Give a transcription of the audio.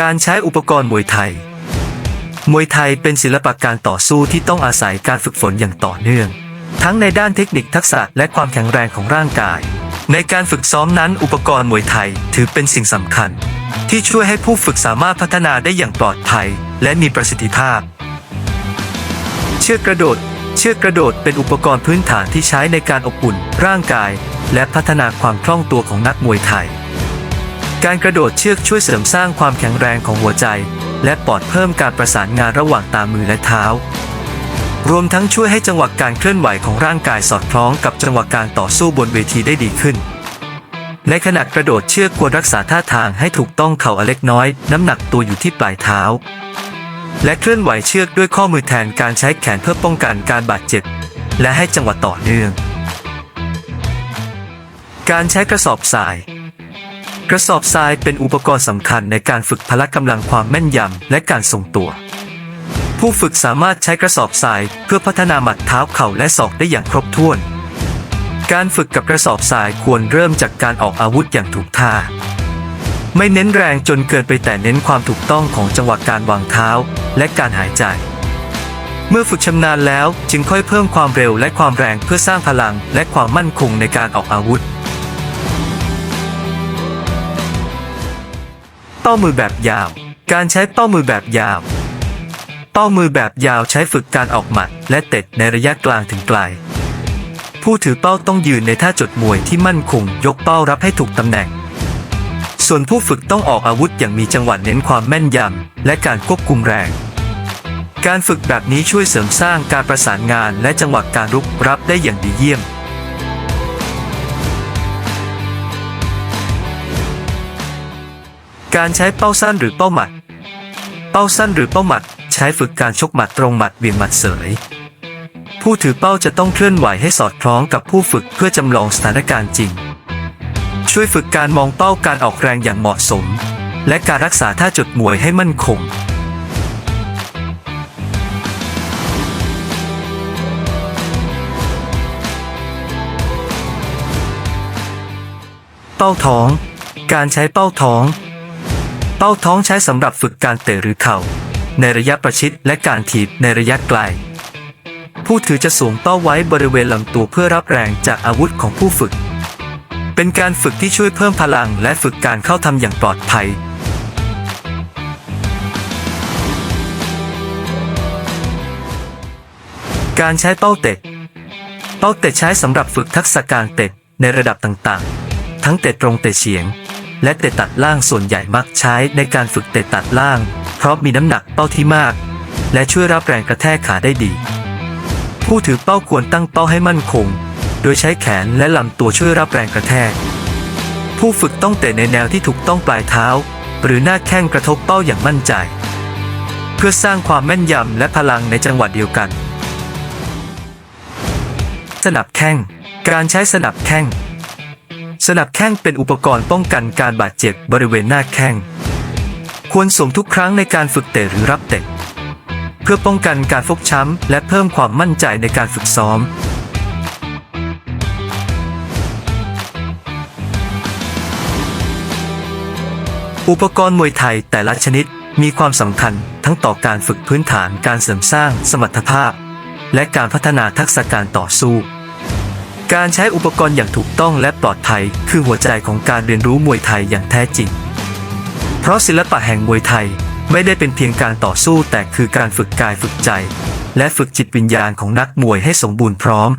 การใช้อุปกรณ์มวยไทย มวยไทยเป็นศิลปะการต่อสู้ที่ต้องอาศัยการฝึกฝนอย่างต่อเนื่อง ทั้งในด้านเทคนิคทักษะและความแข็งแรงของร่างกาย ในการฝึกซ้อมนั้นอุปกรณ์มวยไทยถือเป็นสิ่งสำคัญ ที่ช่วยให้ผู้ฝึกสามารถพัฒนาได้อย่างปลอดภัย และมีประสิทธิภาพ เชือกกระโดด เชือกกระโดดเป็นอุปกรณ์พื้นฐานที่ใช้ในการอบอุ่น ร่างกาย และพัฒนาความคล่องตัวของนักมวยไทย การกระโดดเชือกช่วยเสริมสร้างความแข็งแรงของหัวใจ และปอดเพิ่มการประสานงานระหว่างตามือและเท้า รวมทั้งช่วยให้จังหวะการเคลื่อนไหวของร่างกายสอดคล้องกับจังหวะการต่อสู้บนเวทีได้ดีขึ้น ในขณะกระโดดเชือกควรรักษาท่าทางให้ถูกต้องเข่าเล็กน้อย น้ำหนักตัวอยู่ที่ปลายเท้า และเคลื่อนไหวเชือกด้วยข้อมือแทนการใช้แขนเพื่อป้องกันการบาดเจ็บ และให้จังหวะต่อเนื่อง การใช้กระสอบทราย กระสอบทรายเป็นอุปกรณ์สำคัญในการฝึกพละกำลังความแม่นยำและการทรงตัว ผู้ฝึกสามารถใช้กระสอบทรายเพื่อพัฒนาหมัดเท้าเข่าและศอกได้อย่างครบถ้วน การฝึกกับกระสอบทรายควรเริ่มจากการออกอาวุธอย่างถูกท่า ไม่เน้นแรงจนเกินไปแต่เน้นความถูกต้องของจังหวะการวางเท้าและการหายใจ เมื่อฝึกชำนาญแล้วจึงค่อยเพิ่มความเร็วและความแรงเพื่อสร้างพลังและความมั่นคงในการออกอาวุธ เป้ามือแบบยาว การใช้เป้ามือแบบยาวเป้ามือแบบยาวใช้ฝึกการออกหมัด และเตะในระยะกลางถึงไกล ผู้ถือเป้าต้องยืนในท่าจดมวยที่มั่นคง ยกเป้ารับให้ถูกตำแหน่ง ส่วนผู้ฝึกต้องออกอาวุธอย่างมีจังหวะเน้นความแม่นยำและการควบคุมแรง การฝึกแบบนี้ช่วยเสริมสร้างการประสานงานและจังหวะการรุกรับได้อย่างดีเยี่ยม การใช้เป้าสั้นหรือเป้าหมัด เป้าสั้นหรือเป้าหมัด ใช้ฝึกการชกหมัดตรงหมัดเวียงหมัดเสย ผู้ถือเป้าจะต้องเคลื่อนไหวให้สอดคล้องกับผู้ฝึกเพื่อจำลองสถานการณ์จริง ช่วยฝึกการมองเป้าการออกแรงอย่างเหมาะสม และการรักษาท่าจดมวยให้มั่นคง เป้าท้อง การใช้เป้าท้อง เป้าท้องใช้สำหรับฝึกการเตะหรือเข่า ในระยะประชิดและการถีบในระยะไกล ผู้ถือจะสวมเป้าไว้บริเวณลำตัวเพื่อรับแรงจากอาวุธของผู้ฝึก เป็นการฝึกที่ช่วยเพิ่มพลังและฝึกการเข้าทำอย่างปลอดภัยการใช้เป้าเตะ เป้าเตะใช้สำหรับฝึกทักษะการเตะในระดับต่างๆ ทั้งเตะตรงเตะเฉียง และเตะตัดล่างส่วนใหญ่มักใช้ในการฝึกเตะตัดล่าง เพราะมีน้ำหนักเป้าที่มาก และช่วยรับแรงกระแทกขาได้ดี ผู้ถือเป้าควรตั้งเป้าให้มั่นคง โดยใช้แขนและลำตัวช่วยรับแรงกระแทก ผู้ฝึกต้องเตะในแนวที่ถูกต้องปลายเท้า หรือหน้าแข้งกระทบเป้าอย่างมั่นใจ เพื่อสร้างความแม่นยำและพลังในจังหวะเดียวกัน สนับแข้ง การใช้สนับแข้ง สนับแข้งเป็นอุปกรณ์ป้องกันการบาดเจ็บบริเวณหน้าแข้ง ควรสวมทุกครั้งในการฝึกเตะหรือรับเตะ เพื่อป้องกันการฟกช้ำ และเพิ่มความมั่นใจในการฝึกซ้อม อุปกรณ์มวยไทยแต่ละชนิดมีความสำคัญทั้งต่อการฝึกพื้นฐานการเสริมสร้างสมรรถภาพ และการพัฒนาทักษะการต่อสู้ การใช้อุปกรณ์อย่างถูกต้องและปลอดภัย คือหัวใจของการเรียนรู้มวยไทยอย่างแท้จริง เพราะศิลปะแห่งมวยไทยไม่ได้เป็นเพียงการต่อสู้แต่คือการฝึกกายฝึกใจ และฝึกจิตวิญญาณของนักมวยให้สมบูรณ์พร้อม